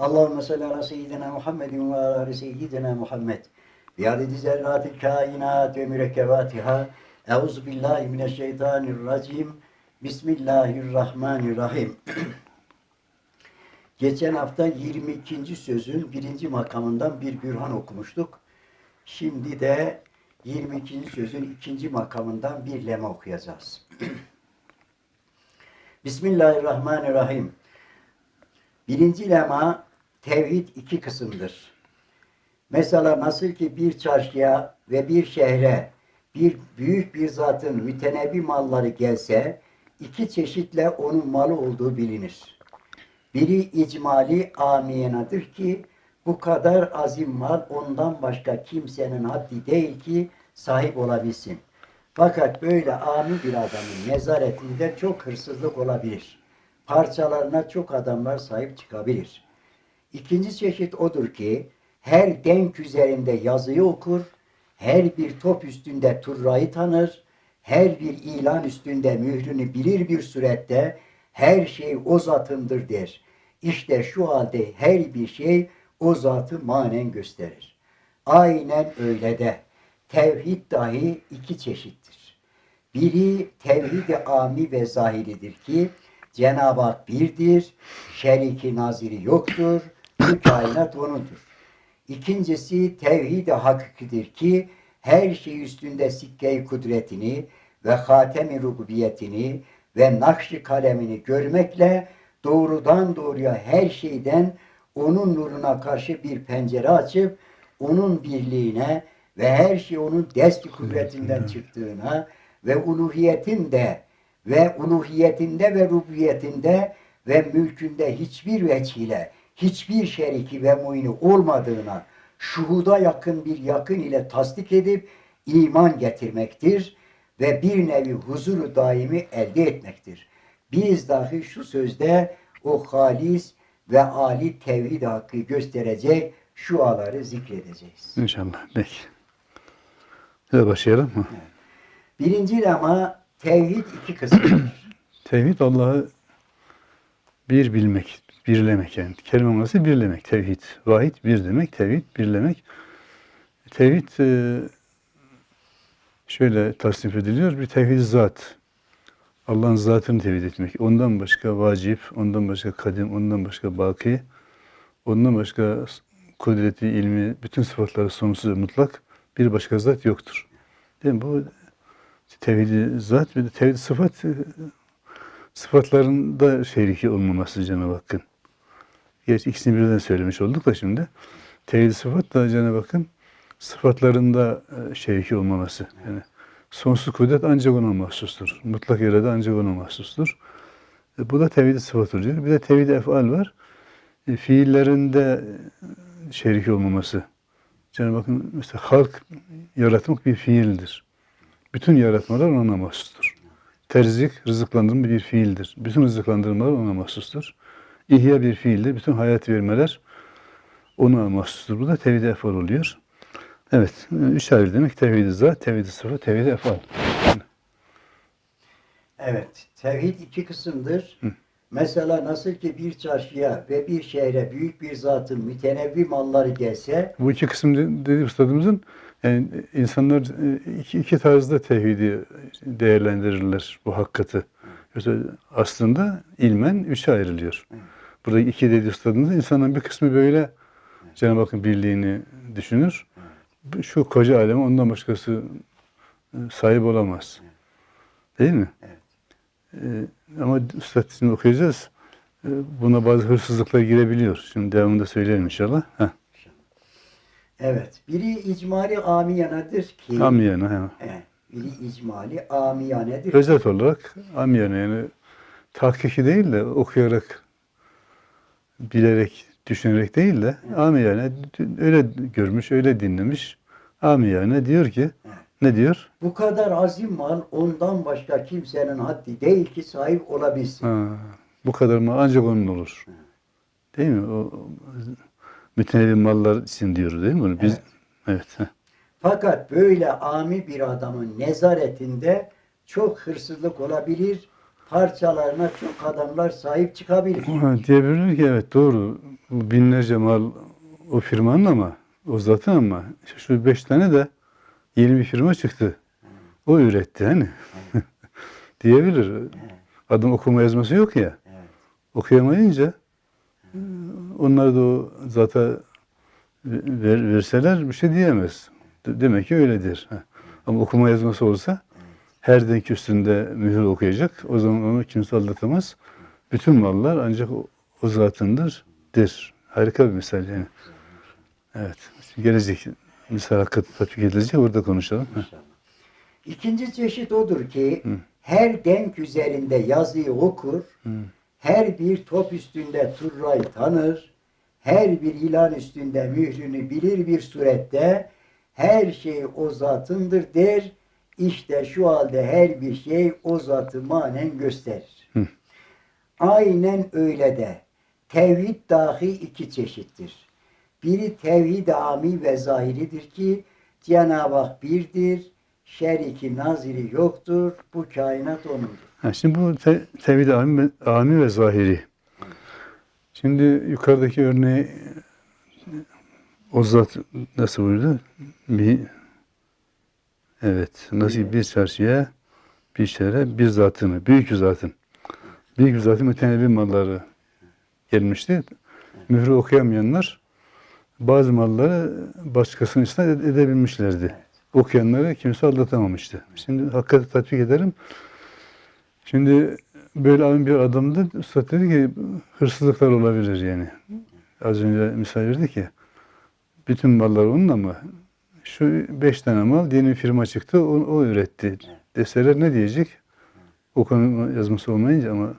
Allahümme salli ala seyyidina Muhammedin ve ala seyyidina Muhammed. Bi adedi zerratil kainat ve mürekkebatiha. Euzu billahi mineşşeytanirracim. Bismillahirrahmanirrahim. Geçen hafta 22. sözün birinci makamından bir bürhan okumuştuk. Şimdi de 22. sözün ikinci makamından bir lema okuyacağız. Bismillahirrahmanirrahim. Birinci lema tevhid iki kısımdır. Mesela nasıl ki bir çarşıya ve bir şehre bir büyük bir zatın mütenebi malları gelse iki çeşitle onun malı olduğu bilinir. Biri icmali amiyenadır ki bu kadar azim mal ondan başka kimsenin haddi değil ki sahip olabilsin. Fakat böyle ami bir adamın nezaretinde çok hırsızlık olabilir. Parçalarına çok adamlar sahip çıkabilir. İkinci çeşit odur ki her denk üzerinde yazıyı okur, her bir top üstünde turrayı tanır, her bir ilan üstünde mührünü bilir bir surette her şey o zatındır der. İşte şu halde her bir şey o zatı manen gösterir. Aynen öyle de tevhid dahi iki çeşittir. Biri tevhid-i ami ve zahiridir ki Cenab-ı Hak birdir, şeriki naziri yoktur, bu kainat O'nundur. İkincisi tevhid-i hakikidir ki her şey üstünde sikke-i kudretini ve hatem-i rububiyetini ve nakş-ı kalemini görmekle doğrudan doğruya her şeyden onun nuruna karşı bir pencere açıp onun birliğine ve her şey onun dest kudretinden çıktığına ve uluhiyetin de ve uluhiyetinde ve rububiyetinde ve mülkünde hiçbir veçile hiçbir şeriki ve muini olmadığına şuhuda yakın bir yakın ile tasdik edip iman getirmektir ve bir nevi huzuru daimi elde etmektir. Biz dahi şu sözde o halis ve ali tevhid hakkı gösterecek şuaları zikredeceğiz. İnşallah. Peki. Hadi başlayalım mı? Birinci lema tevhid iki kısımdır. Tevhid Allah'ı bir bilmek, birlemek yani. Kelime manası birlemek. Tevhid. Vahid bir demek. Tevhid birlemek. Tevhid e, şöyle tasnif ediliyor. Bir tevhid zat. Allah'ın zatını tevhid etmek. Ondan başka vacip, ondan başka kadim, ondan başka baki, ondan başka kudreti, ilmi, bütün sıfatları sonsuz ve mutlak bir başka zat yoktur. Değil mi? Bu tevhid zat ve tevhid sıfat e, sıfatlarında şeriki olmaması Cenab-ı Hakk'ın. Gerçi ikisini birden söylemiş olduk da şimdi. Tevhid sıfat da Cenab-ı Hakk'ın sıfatlarında e, şeriki olmaması. Yani sonsuz kudret ancak ona mahsustur. Mutlak irade ancak ona mahsustur. E, bu da tevhid sıfat oluyor. Bir de tevhid efal var. E, fiillerinde e, şeriki olmaması. Cenab-ı Hakk'ın mesela halk yaratmak bir fiildir. Bütün yaratmalar ona mahsustur. Terzik, rızıklandırma bir fiildir. Bütün rızıklandırmalar ona mahsustur. İhya bir fiildir. Bütün hayat vermeler ona mahsustur. Bu da tevhid efal oluyor. Evet, üç ayrı demek. Tevhid-i zat, tevhid-i sıfat, tevhid-i efal. Evet, tevhid iki kısımdır. Mesela nasıl ki bir çarşıya ve bir şehre büyük bir zatın mütenevvi malları gelse Bu iki kısım de- dedi üstadımızın yani insanlar e, iki, iki tarzda tevhidi değerlendirirler bu hakikati. Aslında ilmen üçe ayrılıyor. Burada iki dedi üstadımız insanın bir kısmı böyle Cenab-ı Hakk'ın birliğini düşünür. Şu koca aleme ondan başkası e, sahip olamaz. Değil mi? Evet. Ama şimdi okuyacağız. E, buna bazı hırsızlıklar girebiliyor. Şimdi devamında söyleyelim inşallah. Heh. Evet. Biri icmali amiyanedir ki Amiyane. Evet, biri icmali amiyanedir. Özet olarak amiyane yani tahkiki değil de okuyarak, bilerek, düşünerek değil de amiyane öyle görmüş, öyle dinlemiş. Amiyane diyor ki, ne diyor? Bu kadar azim mal ondan başka kimsenin haddi değil ki sahip olabilsin. Ha, bu kadar mı ancak onun olur. Değil mi? O mütenevi mallar için diyor değil mi? bunu? Biz, Evet. evet. Fakat böyle ami bir adamın nezaretinde çok hırsızlık olabilir, parçalarına çok adamlar sahip çıkabilir. Diyebilir ki evet doğru. Binlerce mal o firmanın ama o zatın ama şu beş tane de yeni bir firma çıktı. O üretti hani. Diyebilir. Adam okuma yazması yok ya. Evet. Okuyamayınca onlar da o zata ver, verseler bir şey diyemez. De- Demek ki öyledir. Ama okuma yazması olsa her denk üstünde mühür okuyacak. O zaman onu kimse aldatamaz. Bütün mallar ancak o, o zatındır. Der. Harika bir misal yani. Evet. Gelecek misal hakkı tatbik edilecek. Orada konuşalım. İnşallah. İkinci çeşit odur ki her denk üzerinde yazıyı okur, her bir top üstünde turrayı tanır, her bir ilan üstünde mührünü bilir bir surette her şey o zatındır der. İşte şu halde her bir şey o zatı manen gösterir. Aynen öyle de tevhid dahi iki çeşittir. Biri tevhid ami ve zahiridir ki Cenab-ı Hak birdir, şeriki naziri yoktur, bu kainat O'nundur. Ha, şimdi bu te, tevhid ami, ami ve zahiri. Şimdi yukarıdaki örneği o zat nasıl buyurdu? Bir, evet. Nasıl bir çarşıya bir şehre bir zatını, büyük zatın. Büyük zatın mütenebbi malları gelmişti. Mührü okuyamayanlar bazı malları başkasının isnat ede- edebilmişlerdi. Okuyanları kimse aldatamamıştı. Şimdi hakikati tatbik ederim. Şimdi böyle bir adamdı. Üstad dedi ki hırsızlıklar olabilir yani. Az önce misal verdi ki bütün mallar onun ama şu beş tane mal yeni bir firma çıktı o, o üretti deseler ne diyecek? Okuma yazması olmayınca ama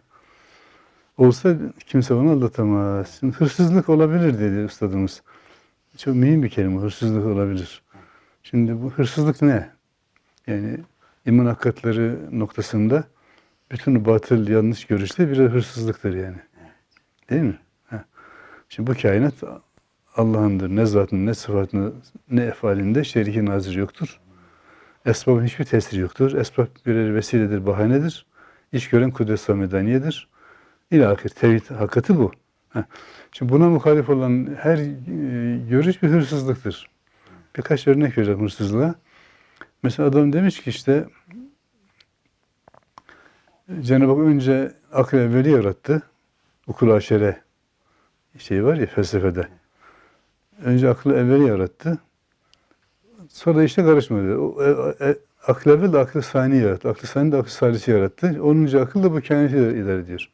olsa kimse onu aldatamaz. Şimdi hırsızlık olabilir dedi ustadımız. Çok mühim bir kelime hırsızlık olabilir. Şimdi bu hırsızlık ne? Yani iman hakikatleri noktasında bütün batıl yanlış görüşte birer hırsızlıktır yani. Değil mi? Ha. Şimdi bu kainat Allah'ındır. Ne zatın, ne sıfatını, ne efalinde şeriki nazır yoktur. Esbabın hiçbir tesiri yoktur. Esbab birer vesiledir, bahanedir. İş gören kudret samedaniyedir. İlahir tevhid hakikati bu. Ha. Şimdi buna muhalif olan her e, görüş bir hırsızlıktır. Birkaç örnek vereceğim hırsızlığa. Mesela adam demiş ki işte Cenab-ı Hak önce akıl evveli yarattı. Ukul aşere şey var ya felsefede. Önce aklı evveli yarattı. Sonra işte karışmadı. O, e, e, akıl evvel de aklı sani yarattı. Aklı sani de aklı salisi yarattı. Onuncu akıl da bu kainatı idare ediyor.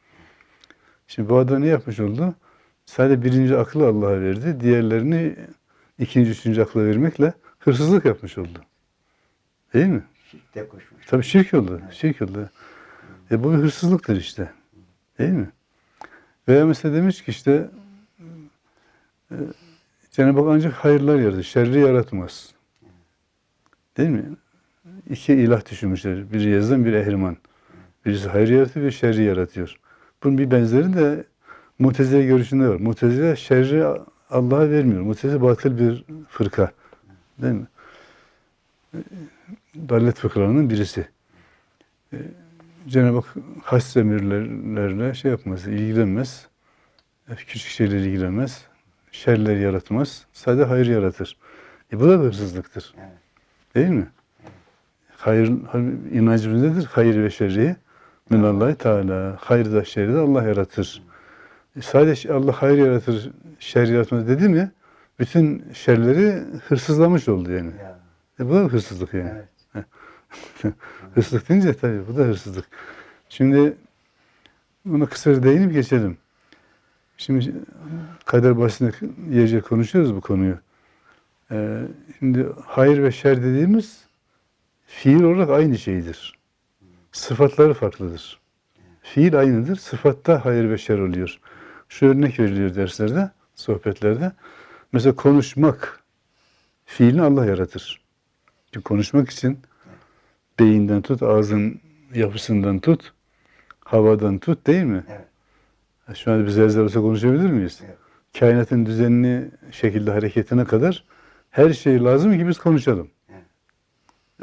Şimdi bu adam ne yapmış oldu? Sadece birinci aklı Allah'a verdi. Diğerlerini ikinci, üçüncü akla vermekle hırsızlık yapmış oldu. Değil mi? Şirkte koşmuş. Tabii şirk oldu. Şirk oldu. E bu bir hırsızlıktır işte. Değil mi? Veya mesela demiş ki işte e, Cenab-ı Hak ancak hayırlar yaratır. Şerri yaratmaz. Değil mi? İki ilah düşünmüşler. Biri yazdan, biri ehriman. Birisi hayır yaratıyor, biri şerri yaratıyor. Bunun bir benzeri de Mutezile görüşünde var. Mutezile şerri Allah'a vermiyor. Mutezile batıl bir fırka. Değil mi? Dallet fıkralarının birisi. Ee, Cenab-ı Hak has emirlerle şey yapmaz, ilgilenmez. E, Küçük şeyler ilgilenmez. Şerler yaratmaz. Sadece hayır yaratır. E bu da hırsızlıktır. Evet. Değil mi? Hayır, inancımız nedir? Hayır ve şerri minallahi teala. Hayır da şerri de Allah yaratır. E sadece Allah hayır yaratır, şer yaratmaz dedi mi? Bütün şerleri hırsızlamış oldu yani. Ya, E bu da hırsızlık yani. evet. Hırsızlık deyince tabii bu da hırsızlık. Şimdi buna kısaca değinip geçelim. Şimdi kader bahsinde yiyecek konuşuyoruz bu konuyu. Ee, şimdi hayır ve şer dediğimiz fiil olarak aynı şeydir. Sıfatları farklıdır. Fiil aynıdır. Sıfatta hayır ve şer oluyor. Şu örnek veriliyor derslerde, sohbetlerde. Mesela konuşmak fiilini Allah yaratır. Çünkü konuşmak için beyinden tut, ağzın yapısından tut, havadan tut değil mi? Evet. Şu anda biz olsa konuşabilir miyiz? Evet. Kainatın düzenli şekilde hareketine kadar her şey lazım ki biz konuşalım. Evet.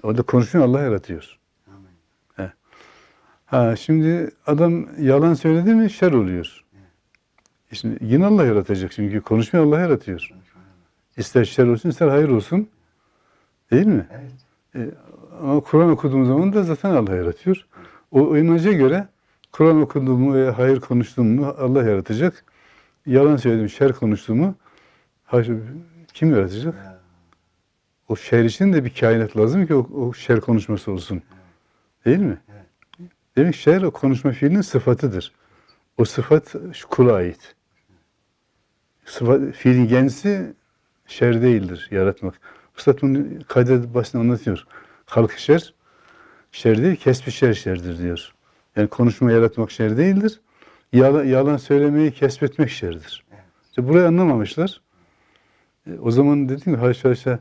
O da konuşuyor Allah yaratıyor. Amin. Ha şimdi adam yalan söyledi mi şer oluyor. E Şimdi yine Allah yaratacak çünkü konuşmayı Allah yaratıyor. İster şer olsun ister hayır olsun. Değil mi? Evet. Ama Kur'an okuduğum zaman da zaten Allah yaratıyor. O, o inaca göre Kur'an okuduğumu veya hayır konuştuğumu Allah yaratacak. Yalan söyledim, şer konuştuğumu hayır, kim yaratacak? Ya, O şer için de bir kainat lazım ki o, o şer konuşması olsun. Değil mi? Evet. Demek şer o konuşma fiilinin sıfatıdır. O sıfat şu kula ait. Sıfat, fiilin kendisi şer değildir, yaratmak. Üstad bunu kaydet başında anlatıyor. Halk şer, şer değil, kesbi şer şerdir diyor. Yani konuşma yaratmak şer değildir. Yalan, yalan söylemeyi kesbetmek şerdir. İşte burayı anlamamışlar. E, o zaman dedim ki haşa haşa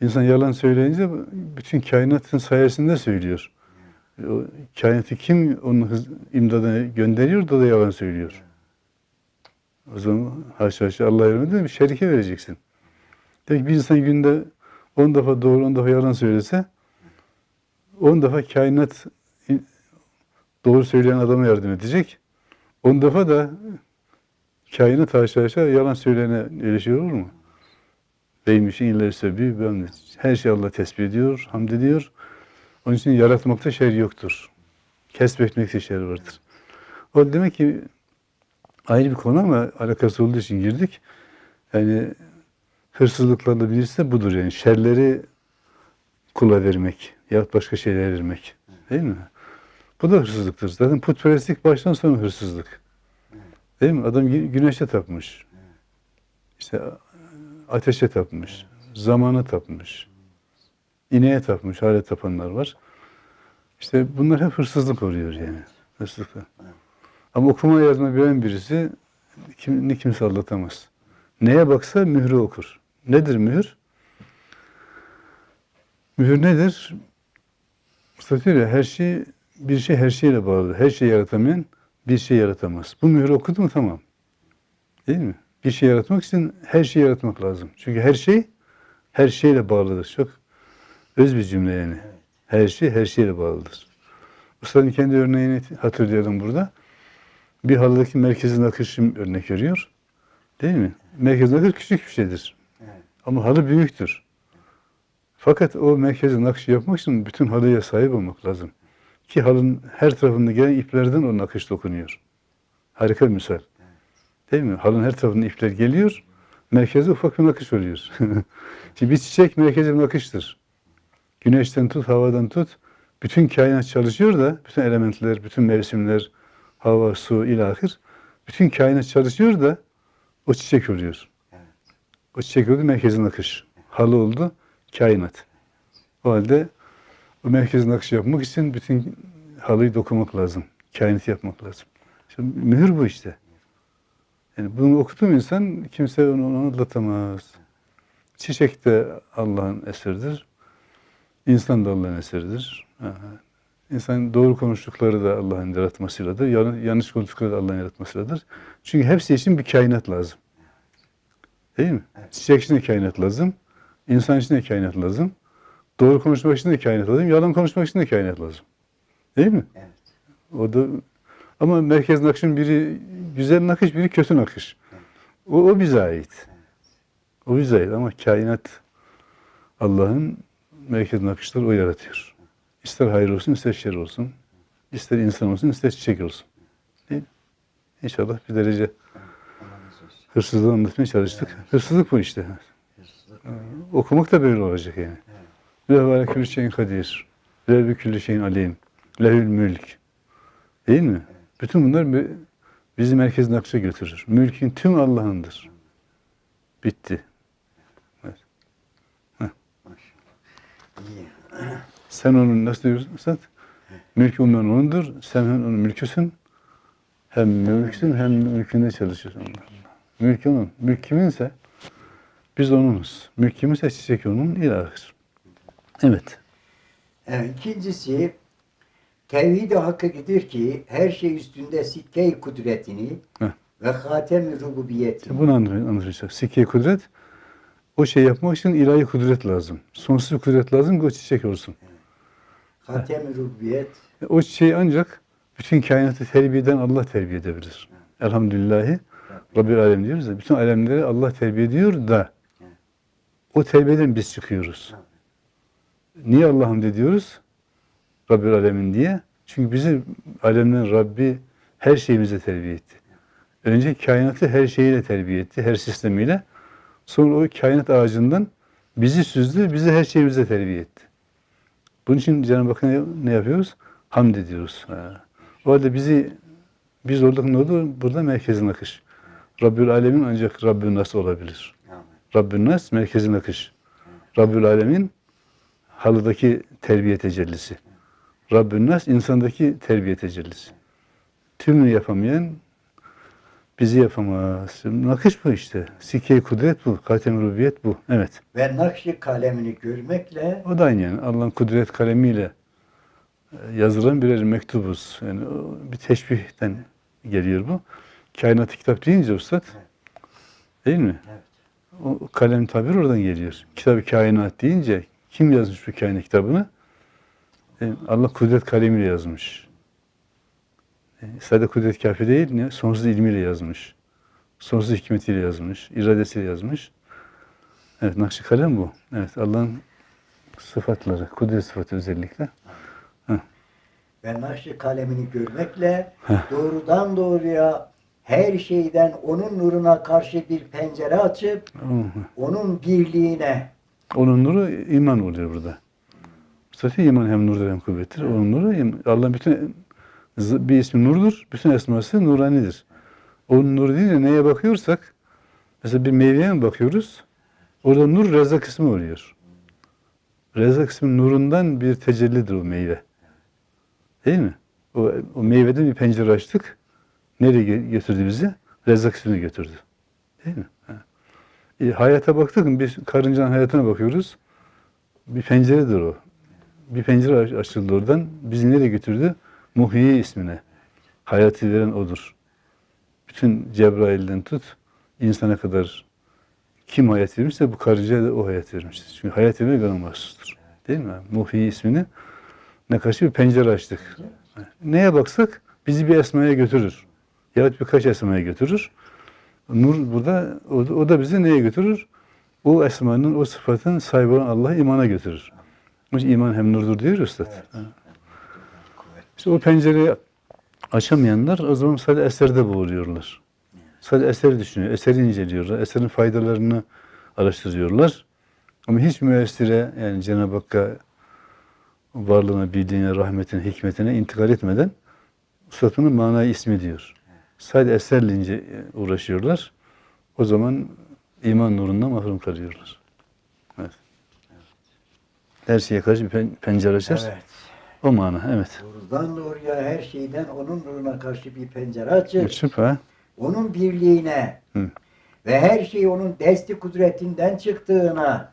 insan yalan söyleyince bütün kainatın sayesinde söylüyor. E, O kainatı kim onun hız, imdadına gönderiyor da da yalan söylüyor. O zaman haşa haşa Allah yolunda bir şerike vereceksin. Ki bir insan günde 10 defa doğru 10 defa yalan söylese 10 defa kainat in- doğru söyleyen adama yardım edecek. 10 defa da kainat haşa haşa yalan söyleyene öyle şey olur mu? Beymişin ileri sebebi ben her şey Allah tesbih ediyor, hamd ediyor. Onun için yaratmakta şer yoktur. Kesbetmekte şer vardır. O demek ki ayrı bir konu ama alakası olduğu için girdik. Yani hırsızlıklarla birisi de budur yani. Şerleri kula vermek yahut başka şeylere vermek. Değil mi? Bu da hırsızlıktır. Zaten putperestlik baştan sona hırsızlık. Değil mi? Adam gü- güneşe tapmış. İşte ateşe tapmış. Zamana tapmış. İneğe tapmış. Hala tapanlar var. İşte bunlar hep hırsızlık oluyor yani. Hırsızlık. Ama okuma yazma bilen birisi kim, kimse anlatamaz. Neye baksa mührü okur. Nedir mühür? Mühür nedir? Mustafa diyor her şey bir şey her şeyle bağlıdır. Her şey yaratamayan bir şey yaratamaz. Bu mührü okudu mu tamam. Değil mi? Bir şey yaratmak için her şeyi yaratmak lazım. Çünkü her şey her şeyle bağlıdır. Çok öz bir cümle yani. Her şey her şeyle bağlıdır. Ustadın kendi örneğini hatırlayalım burada. Bir halıdaki merkezin akışı örnek veriyor. Değil mi? Merkezin akışı küçük bir şeydir. Evet. Ama halı büyüktür. Fakat o merkezin akışı yapmak için bütün halıya sahip olmak lazım. Ki halının her tarafında gelen iplerden o nakış dokunuyor. Harika bir misal. Değil mi? Halının her tarafında ipler geliyor, merkezde ufak bir nakış oluyor. Şimdi bir çiçek merkezi bir nakıştır. Güneşten tut, havadan tut, bütün kainat çalışıyor da, bütün elementler, bütün mevsimler, hava, su, ilahir, bütün kainat çalışıyor da o çiçek oluyor. O çiçek oldu merkezin akış. Halı oldu kainat. O halde o merkezin akışı yapmak için bütün halıyı dokumak lazım. Kainatı yapmak lazım. Şimdi mühür bu işte. Yani bunu okuduğum insan kimse onu, onu anlatamaz. Çiçek de Allah'ın eseridir. İnsan da Allah'ın eseridir. Aha. İnsan doğru konuştukları da Allah'ın yaratmasıyladır. Yan- Yanlış konuştukları da Allah'ın yaratmasıyladır. Çünkü hepsi için bir kainat lazım. Değil mi? Çiçek için de kainat lazım. İnsan için de kainat lazım. Doğru konuşmak için de kainat lazım. Yalan konuşmak için de kainat lazım. Değil mi? Evet. O da ama merkez nakışın biri güzel nakış, biri kötü nakış. O, o bize ait. O bize ait ama kainat Allah'ın merkez nakışları o yaratıyor. İster hayır olsun, ister şer olsun. İster insan olsun, ister çiçek olsun. Değil mi? İnşallah bir derece hırsızlığı anlatmaya çalıştık. Hırsızlık bu işte. Hırsızlık. Okumak da böyle olacak yani. Ve ve külü şeyin kadir. Ve külü şeyin alim. Lehül mülk. Değil mi? Bütün bunlar bi- bizi merkezin akışa götürür. Mülkün tüm Allah'ındır. Bitti. Maşallah. İyi. Sen onun nasıl diyorsun Esat? Mülk ondan onundur. Sen onun mülküsün. Hem mülksün hem mülkünde çalışıyorsun. Mülk onun. Mülk kiminse biz onunuz. Mülk kiminse çiçek onun ilahır. Evet. Evet, ikincisi tevhid-i ki her şey üstünde sikke kudretini Heh. ve hatem-i rububiyetini Bunu anlatacak. Sikke kudret. O şey yapmak için ilahi kudret lazım. Sonsuz kudret lazım ki o çiçek olsun. Hatem-i rububiyet O çiçeği ancak Bütün kainatı terbiye eden Allah terbiye edebilir. Elhamdülillahi Rabbil Alem diyoruz ya. Bütün alemleri Allah terbiye ediyor da o terbiyeden biz çıkıyoruz. Niye Allah'ım de diyoruz? Rabbil Alemin diye. Çünkü bizi alemlerin Rabbi her şeyimize terbiye etti. Önce kainatı her şeyiyle terbiye etti, her sistemiyle. Sonra o kainat ağacından bizi süzdü, bizi her şeyimize terbiye etti. Bunun için Cenab-ı Hakk'a ne, yapıyoruz? Hamd ediyoruz. Ha. O halde bizi, biz olduk ne oldu? Burada merkezin akış. Rabbül Alemin ancak Rabbül Nas olabilir. Rabbül Nas merkezin akış. Rabbül Alemin halıdaki terbiye tecellisi. Rabbül Nas insandaki terbiye tecellisi. Tümünü yapamayan bizi yapamaz. Nakış bu işte. Sikke kudret bu. Katem rubiyet bu. Evet. Ve nakşi kalemini görmekle O da aynı yani. Allah'ın kudret kalemiyle e, yazılan birer mektubuz. Yani bir teşbihten geliyor bu. Kainatı kitap deyince Üstad, değil mi? Evet. O kalem tabir oradan geliyor. Kitabı kainat deyince kim yazmış bu kainat kitabını? Allah kudret kalemiyle yazmış. E, sadece kudret kafi değil, ne? sonsuz ilmiyle yazmış. Sonsuz hikmetiyle yazmış, iradesiyle yazmış. Evet, nakşi kalem bu. Evet, Allah'ın sıfatları, kudret sıfatı özellikle. ve nakşi kalemini görmekle doğrudan doğruya her şeyden onun nuruna karşı bir pencere açıp onun birliğine Onun nuru iman oluyor burada. Zaten iman hem nurdur hem kuvvettir. Onun nuru Allah'ın bütün bir ismi nurdur. Bütün esması nuranidir. Onun nuru deyince neye bakıyorsak mesela bir meyveye mi bakıyoruz? Orada nur reza kısmı oluyor. Reza kısmı nurundan bir tecellidir o meyve. Değil mi? O, o meyveden bir pencere açtık. Nereye götürdü bizi? Reza kısmına götürdü. Değil mi? E, hayata baktık mı? Biz karıncanın hayatına bakıyoruz. Bir penceredir o. Bir pencere aç- açıldı oradan. Bizi nereye götürdü? Muhyi ismine. Hayatı veren odur. Bütün Cebrail'den tut, insana kadar kim hayat vermişse bu karıncaya da o hayat vermiştir. Çünkü hayat vermek ona mahsustur. Değil mi? Muhyi ismini ne karşı bir pencere açtık. Neye baksak bizi bir esmaya götürür. Yahut birkaç esmaya götürür. Nur burada, o da, o da bizi neye götürür? O esmanın, o sıfatın sahibi olan Allah'a imana götürür. Onun için iman hem nurdur diyor Üstad. Ha. İşte o pencereyi açamayanlar o zaman sadece eserde boğuluyorlar. Sadece eseri düşünüyor, eseri inceliyorlar, eserin faydalarını araştırıyorlar. Ama hiç müessire yani Cenab-ı Hakk'a varlığına, bildiğine, rahmetine, hikmetine intikal etmeden Üstad'ın manayı ismi diyor. Sadece eserle ince uğraşıyorlar. O zaman iman nurundan mahrum kalıyorlar. Evet. Her şeye karşı bir pen- pencere açar. Evet. O mana, evet. Doğrudan doğruya her şeyden onun nuruna karşı bir pencere açıp Süper. onun birliğine Hı. ve her şey onun desti kudretinden çıktığına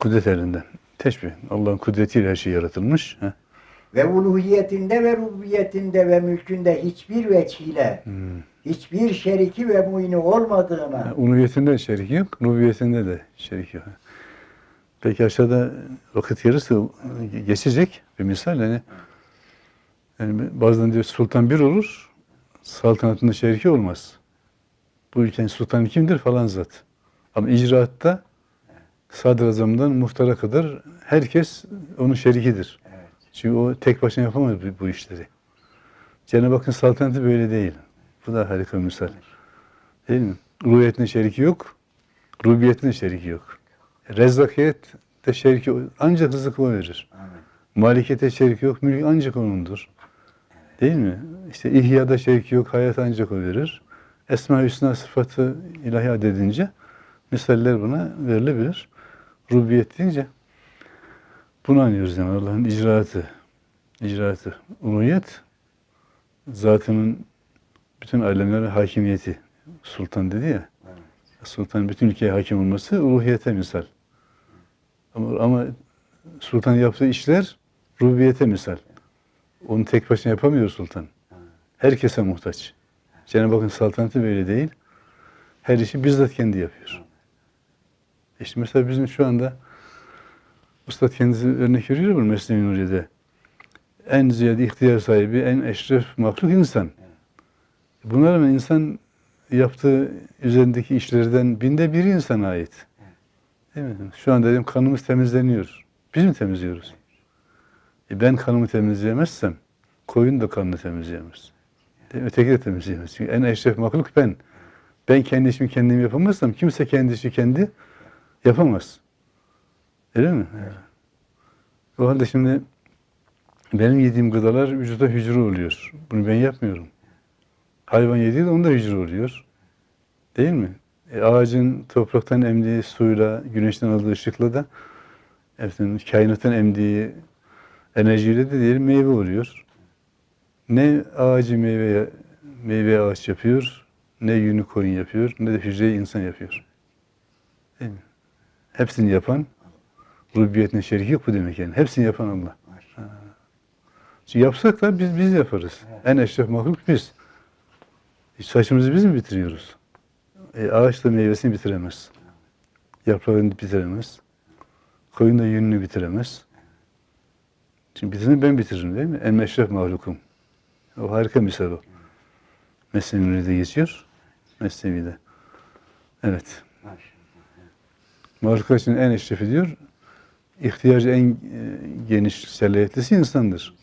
Kudret elinden. Teşbih. Allah'ın kudretiyle her şey yaratılmış. Ha? ve uluhiyetinde ve rububiyetinde ve mülkünde hiçbir veçhiyle Hmm. hiçbir şeriki ve muini olmadığına Yani Uluhiyetinde şerik yok, rububiyetinde de şerik yok. Peki aşağıda vakit yarısı geçecek bir misal hani yani bazen diyor sultan bir olur, saltanatında şeriki olmaz. Bu ülkenin sultanı kimdir falan zat. Ama icraatta sadrazamdan muhtara kadar herkes onun şerikidir. Evet. Çünkü o tek başına yapamaz bu, bu işleri. Cenab-ı Hakk'ın saltanatı böyle değil. Bu da harika bir misal. Değil mi? Ruhiyetinde şeriki yok, rububiyetinde şeriki yok. Rezzakiyet de şeriki ancak rızık o verir. Amin. Malikiyete yok, mülk ancak onundur. Değil mi? İşte ihyada şeriki yok, hayat ancak o verir. Esma-i Hüsna sıfatı ilahi adedince misaller buna verilebilir. Rububiyet deyince bunu anlıyoruz yani Allah'ın icraatı. icraatı. Uluhiyet zatının bütün alemlere hakimiyeti. Sultan dedi ya. Evet. Sultan bütün ülkeye hakim olması ruhiyete misal. Ama, ama sultan yaptığı işler rububiyete misal. Onu tek başına yapamıyor sultan. Herkese muhtaç. Cenab-ı Hakk'ın saltanatı böyle değil. Her işi bizzat kendi yapıyor. İşte mesela bizim şu anda Üstad kendisi örnek veriyor bu Mesnevi Nuriye'de. En ziyade ihtiyar sahibi, en eşref mahluk insan. Buna rağmen insan yaptığı üzerindeki işlerden binde biri insana ait. Değil mi? Şu anda dedim kanımız temizleniyor. Biz mi temizliyoruz? E ben kanımı temizleyemezsem koyun da kanını temizleyemez. Değil mi? Öteki de temizleyemez. Çünkü en eşref mahluk ben. Ben kendi işimi kendim yapamazsam kimse kendi işi kendi yapamaz. Öyle mi? O halde şimdi benim yediğim gıdalar vücuda hücre oluyor. Bunu ben yapmıyorum. Hayvan yediği de onda hücre oluyor. Değil mi? E, ağacın topraktan emdiği suyla, güneşten aldığı ışıkla da efendim, kainattan emdiği enerjiyle de diyelim meyve oluyor. Ne ağacı meyve, meyve ağaç yapıyor, ne koyun yapıyor, ne de hücreyi insan yapıyor. Değil mi? Hepsini yapan, rubiyetin şeriki yok bu demek yani. Hepsini yapan Allah. Şimdi yapsak da biz biz yaparız. En eşref mahluk biz. Saçımızı biz mi bitiriyoruz? E, ağaç da meyvesini bitiremez. Yaprağını bitiremez. Koyun da yününü bitiremez. Şimdi bitirini ben bitiririm değil mi? En eşref mahlukum. O harika misal o. Mesnevi'de de geçiyor. Mesnevi'de. Evet. Mahluklar için en eşrefi diyor, ihtiyacı en e, geniş selahiyetlisi insandır.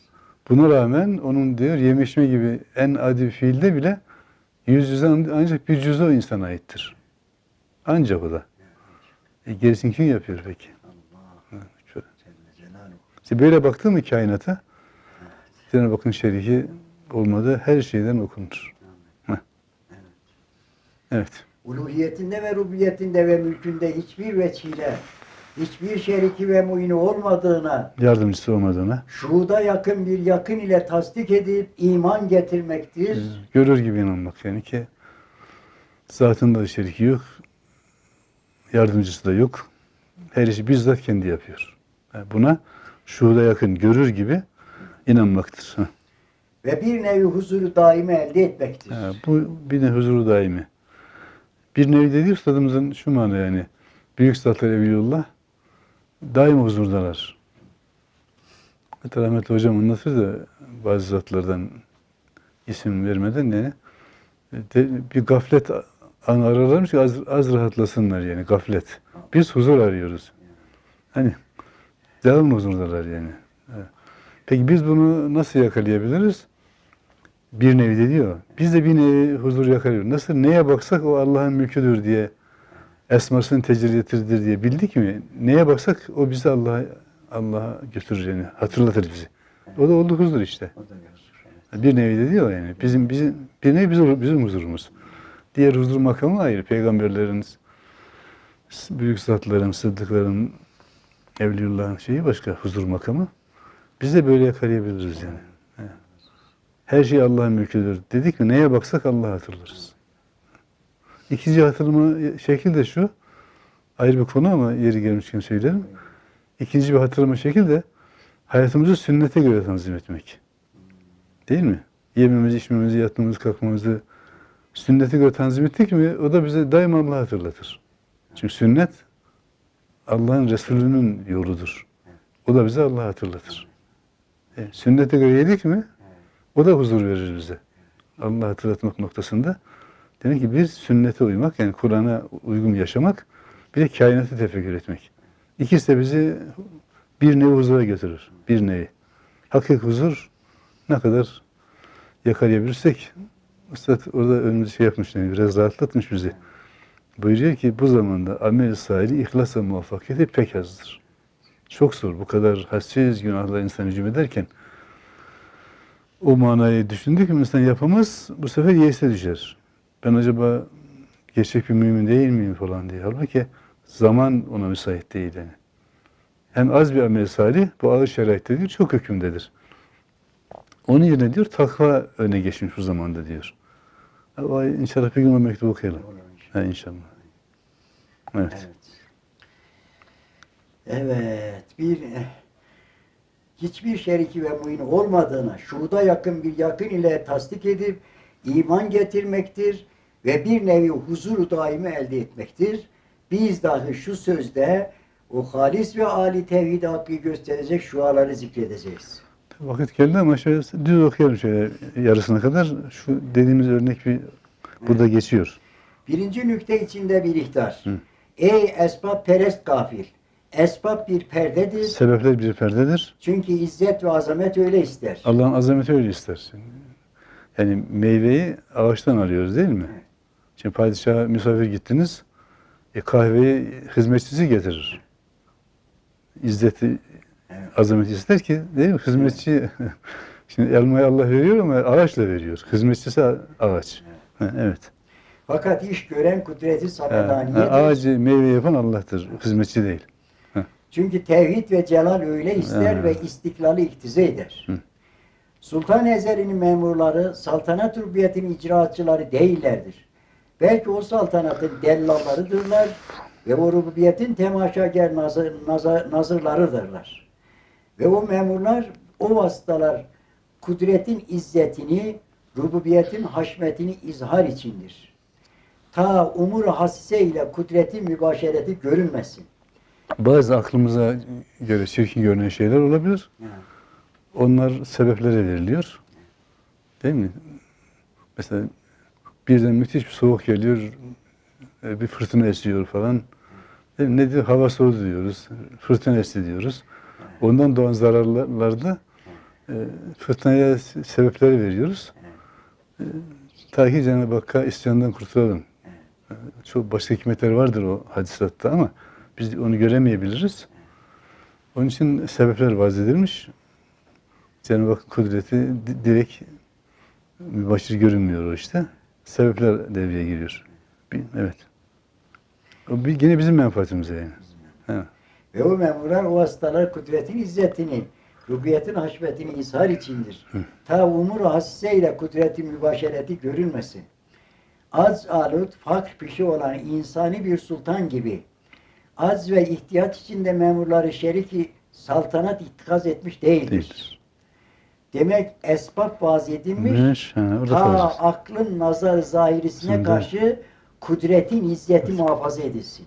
Buna rağmen onun diyor yeme gibi en adi fiilde bile yüz yüze ancak bir cüzü o insana aittir. Ancak o da. E gerisini kim yapıyor peki? İşte böyle baktın mı kainata, Cenab-ı Hakk'ın şerihi olmadığı her şeyden okunur. Heh. Evet. Uluhiyetinde ve rububiyetinde ve mülkünde hiçbir veçile, hiçbir şeriki ve muini olmadığına, Yardımcısı olmadığına şuhuda yakın bir yakın ile tasdik edip iman getirmektir. görür gibi inanmak yani ki zatında da şeriki yok, yardımcısı da yok. Her işi bizzat kendi yapıyor. Yani buna şuhuda yakın görür gibi inanmaktır. Ve bir nevi huzuru daimi elde etmektir. Ha, bu bir de huzuru daimi. Bir nevi dediği üstadımızın şu mana yani büyük zatlar Evliullah daim huzurdalar. Hatta rahmetli hocam anlatır da bazı zatlardan isim vermeden yani de, bir gaflet anı ararlarmış ki az, az rahatlasınlar yani gaflet. Biz huzur arıyoruz. Hani devam huzurdalar yani. Peki biz bunu nasıl yakalayabiliriz? bir nevi de diyor. Biz de bir nevi huzur yakalıyoruz. Nasıl neye baksak o Allah'ın mülküdür diye esmasının tecelliyetidir diye bildik mi? Neye baksak o bizi Allah'a Allah'a götürür yani. Hatırlatır bizi. O da oldu huzur işte. Bir nevi de diyor yani. Bizim bizim bir nevi bizim, bizim huzurumuz. Diğer huzur makamı ayrı. Peygamberlerin, büyük zatların, sıddıkların, evliyullahın şeyi başka huzur makamı. Biz de böyle yakalayabiliriz yani. Her şey Allah'ın mülküdür. Dedik mi neye baksak Allah'ı hatırlarız. İkinci hatırlama şekli de şu. Ayrı bir konu ama yeri gelmişken söylerim. İkinci bir hatırlama şekli de hayatımızı sünnete göre tanzim etmek. Değil mi? Yememizi, içmemizi, yatmamızı, kalkmamızı sünnete göre tanzim ettik mi o da bize daima Allah'ı hatırlatır. Çünkü sünnet Allah'ın Resulü'nün yoludur. O da bize Allah'ı hatırlatır. E, sünnete göre yedik mi o da huzur verir bize. Allah hatırlatmak noktasında. Demek ki bir sünnete uymak, yani Kur'an'a uygun yaşamak, bir de kainatı tefekkür etmek. İkisi de bizi bir nevi huzura götürür. Bir nevi. Hakik huzur ne kadar yakalayabilirsek, Üstad orada önümüzde şey yapmış, yani biraz rahatlatmış bizi. Buyuruyor ki bu zamanda amel-i salih, ihlas ve muvaffakiyeti pek azdır. Çok zor. Bu kadar hassiz günahla insan hücum ederken o manayı düşündük mü insan yapamaz, bu sefer yeyse düşer. Ben acaba gerçek bir mümin değil miyim falan diye. Halbuki zaman ona müsait değil yani. Hem az bir amel salih, bu ağır şeraittedir, çok hükümdedir. Onun yerine diyor, takva öne geçmiş bu zamanda diyor. Ay inşallah bir gün o mektubu okuyalım. Ha, inşallah. Evet. Evet. Evet. Bir hiçbir şeriki ve muini olmadığına şuhuda yakın bir yakın ile tasdik edip iman getirmektir ve bir nevi huzuru daimi elde etmektir. Biz dahi şu sözde o halis ve âli tevhid hakkı gösterecek şuaları zikredeceğiz. Vakit geldi ama şöyle düz okuyalım şöyle yarısına kadar. Şu dediğimiz örnek bir burada geçiyor. Birinci nükte içinde bir ihtar. Hı. Ey esbab perest gafil. Esbab bir perdedir. Sebepler bir perdedir. Çünkü izzet ve azamet öyle ister. Allah'ın azameti öyle ister. Yani meyveyi ağaçtan alıyoruz değil mi? Şimdi padişaha misafir gittiniz. E kahveyi hizmetçisi getirir. İzzeti, azameti ister ki değil mi? Hizmetçi Şimdi elmayı Allah veriyor ama ağaçla veriyor. Hizmetçisi ağaç. Ha, Evet. Fakat iş gören kudreti samedaniyedir. ağacı meyve yapan Allah'tır. Hizmetçi değil. Çünkü tevhid ve celal öyle ister Ha. ve istiklali iktize eder. Hı. Sultan Ezeli'nin memurları saltanat rububiyetinin icraatçıları değillerdir. Belki o saltanatın dellallarıdırlar ve o rububiyetin temaşager nazır, nazar, nazırlarıdırlar. Ve o memurlar, o vasıtalar kudretin izzetini, rububiyetin haşmetini izhar içindir. Ta umur hasise ile kudretin mübaşereti görünmesin. Bazı aklımıza göre çirkin görünen şeyler olabilir. Onlar sebeplere veriliyor. Değil mi? Mesela birden müthiş bir soğuk geliyor, e, bir fırtına esiyor falan. Mi? Ne diyor? Hava soğudu diyoruz, fırtına esti diyoruz. Ondan doğan zararlarda e, fırtınaya se- sebepleri veriyoruz. E, Ta ki Cenab-ı Hakk'a isyandan kurtulalım. E, Çok başka hikmetleri vardır o hadisatta ama biz onu göremeyebiliriz. Onun için sebepler vaz edilmiş. Cenab-ı Hakk'ın kudreti di- direkt mübaşir görünmüyor o işte. Sebepler devreye giriyor. Evet. O bir, yine bizim menfaatimize yani. Evet. Ve o memurlar o hastalar kudretin izzetini, rubiyetin haşmetini izhar içindir. Ta umur hassise ile kudretin mübaşereti görülmesin. Az alut, fakr pişi olan insani bir sultan gibi az ve ihtiyaç içinde memurları şeriki saltanat ittikaz etmiş değildir. Değildir. Demek esbab vaz edilmiş, Miş, ha, ta kalacağız. aklın nazar zahirisine Şimdi- karşı kudretin izzeti muhafaza edilsin.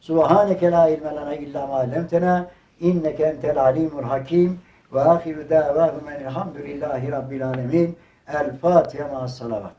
Subhaneke la ilme lena illa ma allamtena inneke entel alimul hakim ve ahiru davahum enelhamdülillahi rabbil alemin. El Fatiha ma salavat.